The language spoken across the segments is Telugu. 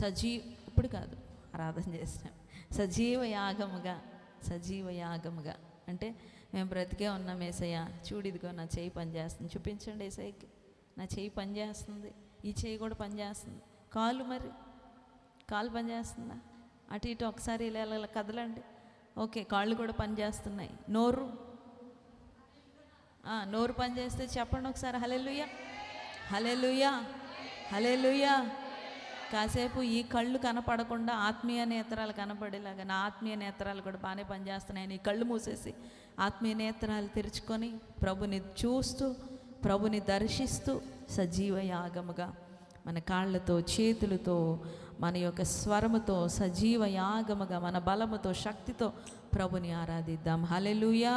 సజీ ఇప్పుడు కాదు ఆరాధన చేసినాం సజీవ యాగముగా సజీవ యాగముగా. అంటే మేము బ్రతికే ఉన్నాం ఏసయ్య చూడు ఇదిగో నా చేయి పనిచేస్తుంది. చూపించండి ఏసయ్యకి. నా చేయి పనిచేస్తుంది. ఈ చేయి కూడా పనిచేస్తుంది. కాలు మరి కాలు పనిచేస్తుందా? అటు ఇటు ఒకసారి ఇలా ఇలా కదలండి. ఓకే కాళ్ళు కూడా పనిచేస్తున్నాయి. నోరు? నోరు పనిచేస్తే చెప్పండి ఒకసారి. హలెలుయ్యా హలెలుయా హలెలుయా కాసేపు ఈ కళ్ళు కనపడకుండా ఆత్మీయ నేత్రాలు కనపడేలాగా నా ఆత్మీయ నేత్రాలు కూడా బాగానే పనిచేస్తున్నాయని ఈ కళ్ళు మూసేసి ఆత్మీయ నేత్రాలు తెరుచుకొని ప్రభుని చూస్తూ ప్రభుని దర్శిస్తూ సజీవ యాగముగా మన కాళ్ళతో చేతులతో మన యొక్క స్వరముతో సజీవ యాగముగా మన బలముతో శక్తితో ప్రభుని ఆరాధిద్దాం. హలెలుయా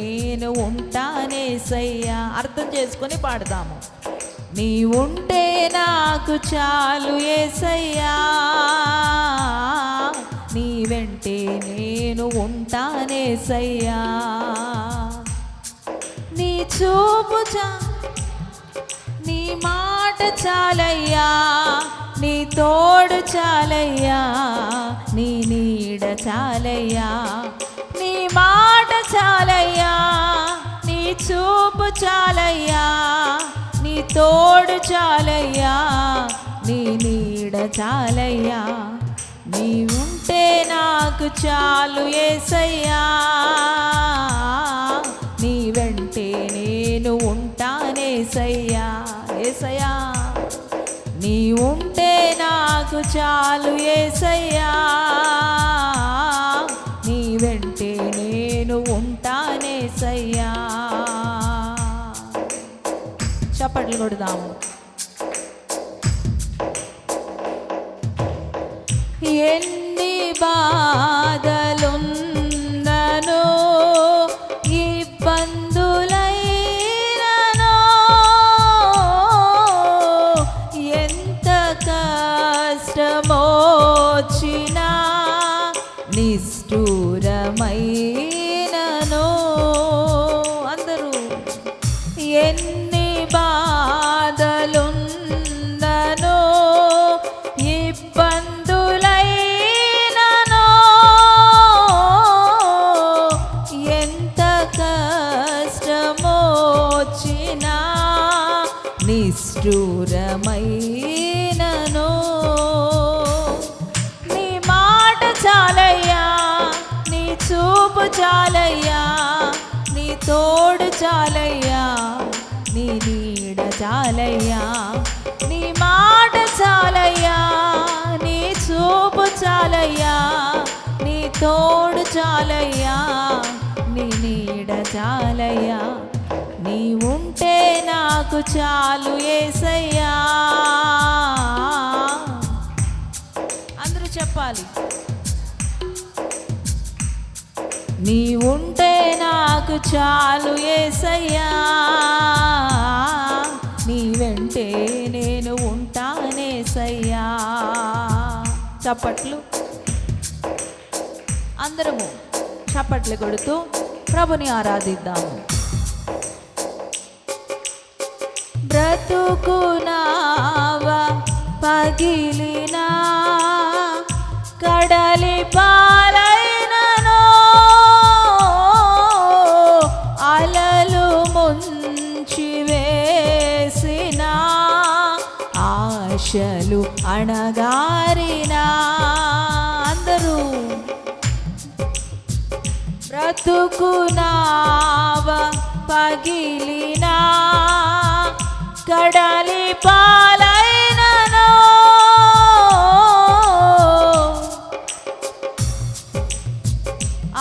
నేను అర్థం చేసుకొని పాడదాము. నీ ఉంటే నాకు చాలు ఏసయ్యా. నీ వెంటే నేను ఉంటానేసయ్యా నీ చూపు చా నీ మాట చాలయ్యా. నీ తోడు చాలయ్యా నీ నీడ చాలయ్యా. నీ మాట చాలయ్యా. చూపు చాలయ్యా నీ తోడు చాలయ్యా నీ నీడ చాలయ్యా. నీ ఉంటే నాకు చాలు ఏసయ్యా. నీ వెంటే నేను ఉంటానేసయ్యా ఏసయ్యా. నీ ఉంటే నాకు చాలు ఏసయ్యా. కొడదాము ఎన్ని బాధలుందనో ఇబ్బందులైననో ఎంత కష్టమోచినా నిష్ఠూరమైననో తోడు చాలయ్యా నీ నీడ చాలయ్యా నీ మాట చాలయ్యా నీ చూపు చాలయ్యా నీ తోడు చాలయ్యా నీ నీడ చాలయ్యా నీ ఉంటే నాకు చాలు ఏసయ్యా. అందరూ చెప్పాలి. నీ ఉంటే నాకు చాలు ఏసయ్యా. నీ వెంటే నేను ఉంటానేసయ్యా చప్పట్లు. అందరము చప్పట్లు కొడుతూ ప్రభుని ఆరాధిద్దాము. బ్రతుకునావా పగిలినా కడలి పాలైనను ఆశలు అణగారినా అందరూ బ్రతుకునావ పగిలినా కడలి పాలైనను.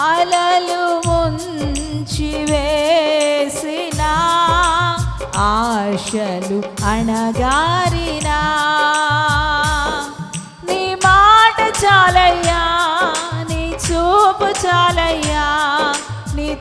అలలు ముంచి వేసిన ఆశలు అణగారి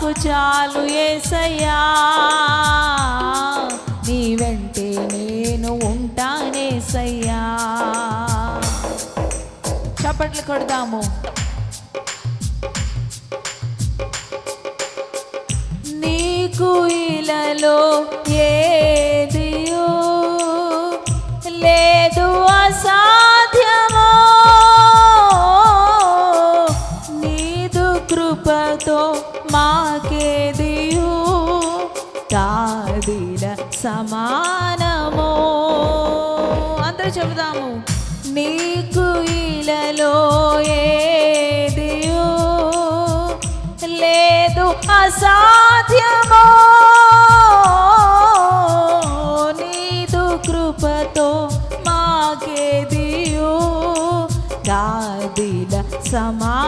నాకు చాలు ఏసయ్యా. నీ వెంటే నేను ఉంటానేసయ్యా చప్పట్లు కొడదాము. నీకు ఇలలో ఏ సమానమో. అందరూ చెబుదాము నీకు ఇలలో ఏదియో లేదు అసాధ్యమో. నీదు కృపతో మాకేదియు గాదిల సమా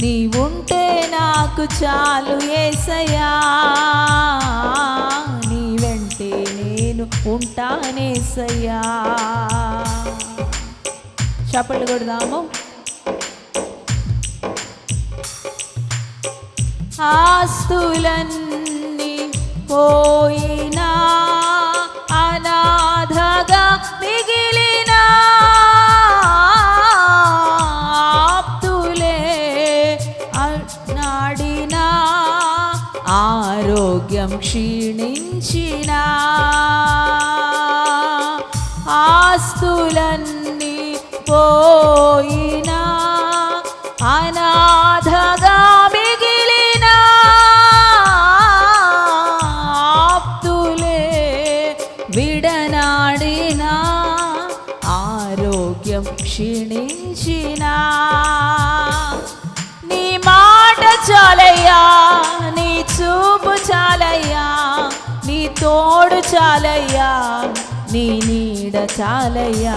నీ ఉంటే నాకు చాలు ఏసయా నీ వెంటే నేను ఉంటానేసయ్యా చప్పట్లు కొడదాము. ఆస్తులన్నీ పోయిన పోయినా అనాథగా మిగిలిన ఆప్తులే విడనాడిన ఆరోగ్యం క్షీణించిన. నీ మాట చాలయ్యా నీ చూపు చాలయ్యా నీ తోడు చాలయ్యా నీ నీడ చాలయ్యా.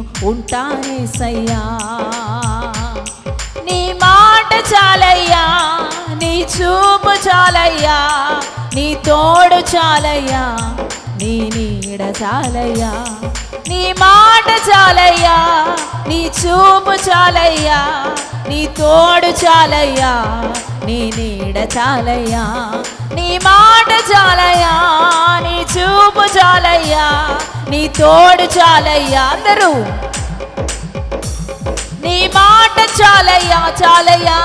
నేను ఉంటానేసయ్యా నీ మాట చాలయ్యా నీ చూపు చాలయ్యా నీ తోడు చాలయ్యా నీ నీడ చాలయ్యా. నీ మాట చాలయ్యా నీ చూపు చాలయ్యా నీ తోడు చాలయ్యా నీ నీడ చాలయ్యా నీ మాట చాలయ్యా నీ చూపు చాలయ్యా నీ తోడు చాలయ్యా అందరూ. నీ మాట చాలయ్యా చాలయ్యా.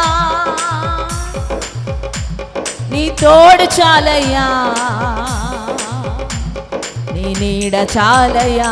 నీ తోడు చాలయ్యా. నీ నీడ చాలయ్యా.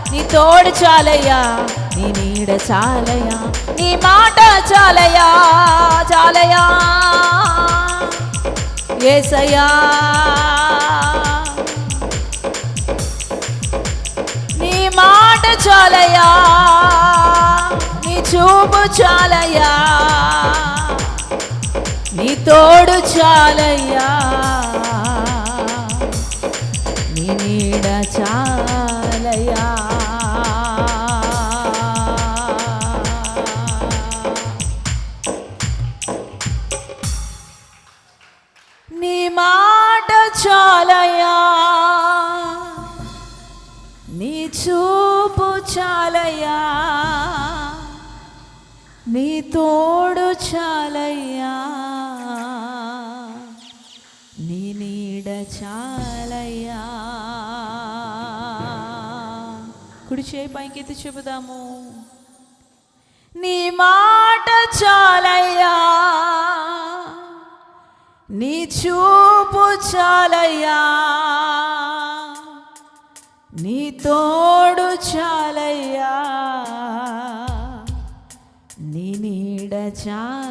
నీ తోడు చాలయ్యా నీ నీడ చాలయ్యా నీ మాట చాలయ్యా చాలయ్యా. ఏసయ్యా నీ మాట చాలయ్యా నీ చూపు చాలయ్యా. నీ తోడు చాలయ్యా నీ నీడ చాలయ్యా చేయి చెబుదాము. నీ మాట చాలయ్యా. నీ చూపు చాలయ్యా. నీ తోడు చాలయ్యా. నీ నీడ చాలయ్యా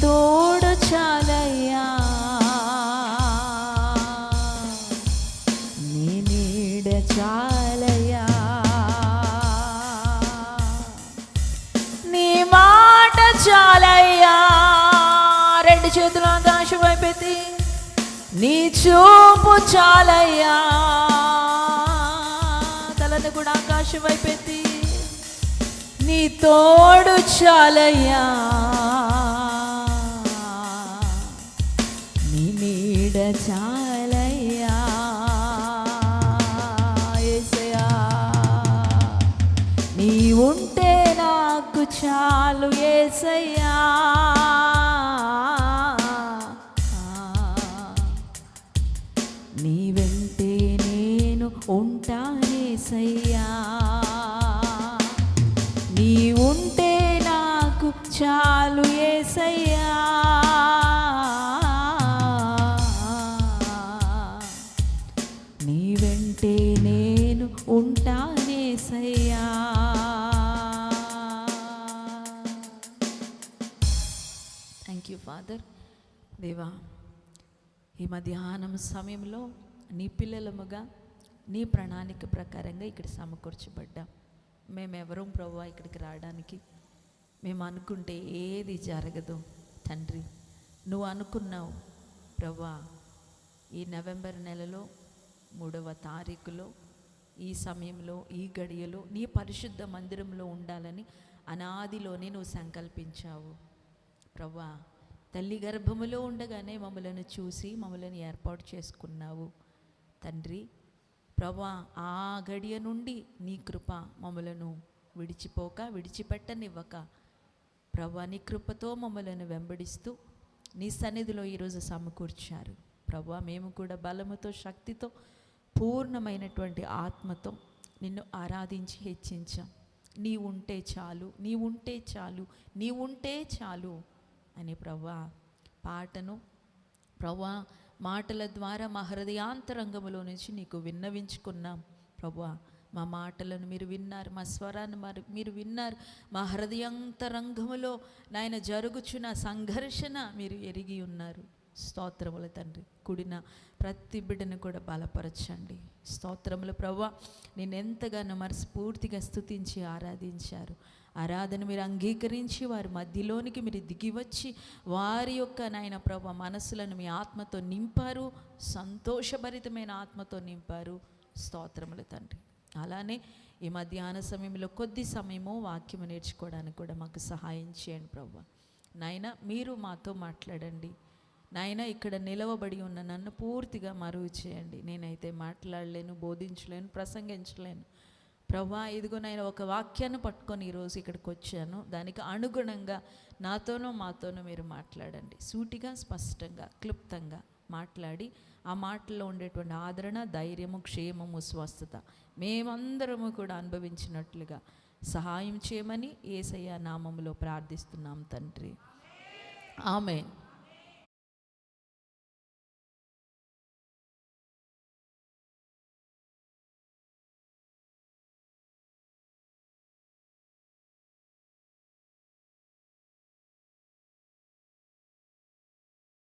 తోడు చాలయ్యా. నీ నీడ చాలయ్యా. నీ మాట చాలయ్యా. రెండు చేతులు ఆకాశం వైపెత్తి నీ చూపు చాలయ్యా. తలని కూడా ఆకాశం అయిపోయింది నీ తోడు చాలయ్యా. నీడ చాలయ్యా. యేసయ్యా నీ ఉంటే నాకు చాలు ఏసయ్యా. నీ వెంటే నేను ఉంటానేసయ్యా నీ ఉంటే నాకు చాలు ఫాదర్ దేవా ఈ మధ్యాహ్నం సమయంలో నీ పిల్లలముగా నీ ప్రణాళిక ప్రకారంగా ఇక్కడ సమకూర్చబడ్డాం. మేమెవరం ప్రభు ఇక్కడికి రావడానికి? మేము అనుకుంటే ఏది జరగదు తండ్రి. నువ్వు అనుకున్నావు ప్రభా ఈ నవంబర్ నెలలో మూడవ తారీఖులో ఈ సమయంలో ఈ గడియలో నీ పరిశుద్ధ మందిరంలో ఉండాలని అనాదిలోనే నువ్వు సంకల్పించావు. ప్రభా తల్లి గర్భములో ఉండగానే మమ్మలను చూసి మమ్మలను ఏర్పాటు చేసుకున్నావు. తండ్రి ప్రభా ఆ గడియ నుండి నీ కృప మమ్మలను విడిచిపోక విడిచిపెట్టనివ్వక ప్రభా నీ కృపతో మమ్మలను వెంబడిస్తూ నీ సన్నిధిలో ఈరోజు సమకూర్చారు. ప్రభా మేము కూడా బలముతో శక్తితో పూర్ణమైనటువంటి ఆత్మతో నిన్ను ఆరాధించి హెచ్చించాం. నీ ఉంటే చాలు నీ ఉంటే చాలు నీ ఉంటే చాలు. అని ప్రవ్వా పాటను. ప్రభా మాటల ద్వారా మా హృదయాంతరంగములో నుంచి నీకు విన్నవించుకున్నాం. ప్రభా మా మాటలను మీరు విన్నారు మా స్వరాన్ని మరి మీరు విన్నారు. మా హృదయాంతరంగములో నాయన జరుగుచున్న సంఘర్షణ మీరు ఎరిగి ఉన్నారు. స్తోత్రముల తండ్రి కూడిన ప్రతి బిడ్డను కూడా బలపరచండి. స్తోత్రములు ప్రభా నేను ఎంతగానో మనస్ఫూర్తిగా స్థుతించి ఆరాధించారు. ఆరాధన మీరు అంగీకరించి వారి మధ్యలోనికి మీరు దిగివచ్చి వారి యొక్క నాయన ప్రభ మనసులను మీ ఆత్మతో నింపారు. సంతోషభరితమైన ఆత్మతో నింపారు. స్తోత్రములు తండ్రి. అలానే ఈ మధ్యాహ్న సమయంలో కొద్ది సమయము వాక్యము నేర్చుకోవడానికి కూడా మాకు సహాయం చేయండి ప్రభు. నాయన మీరు మాతో మాట్లాడండి. నాయన ఇక్కడ నిలవబడి ఉన్న నన్ను పూర్తిగా మరువు చేయండి. నేనైతే మాట్లాడలేను బోధించలేను ప్రసంగించలేను. ప్రభా ఇదిగో నేను ఒక వాక్యాన్ని పట్టుకొని ఈరోజు ఇక్కడికి వచ్చాను. దానికి అనుగుణంగా నాతోనో మాతోనో మీరు మాట్లాడండి. సూటిగా స్పష్టంగా క్లుప్తంగా మాట్లాడి ఆ మాటల్లో ఉండేటువంటి ఆదరణ ధైర్యము క్షేమము స్వస్థత మేమందరము కూడా అనుభవించినట్లుగా సహాయం చేయమని ఏసయ్య నామములో ప్రార్థిస్తున్నాం తండ్రి. ఆమె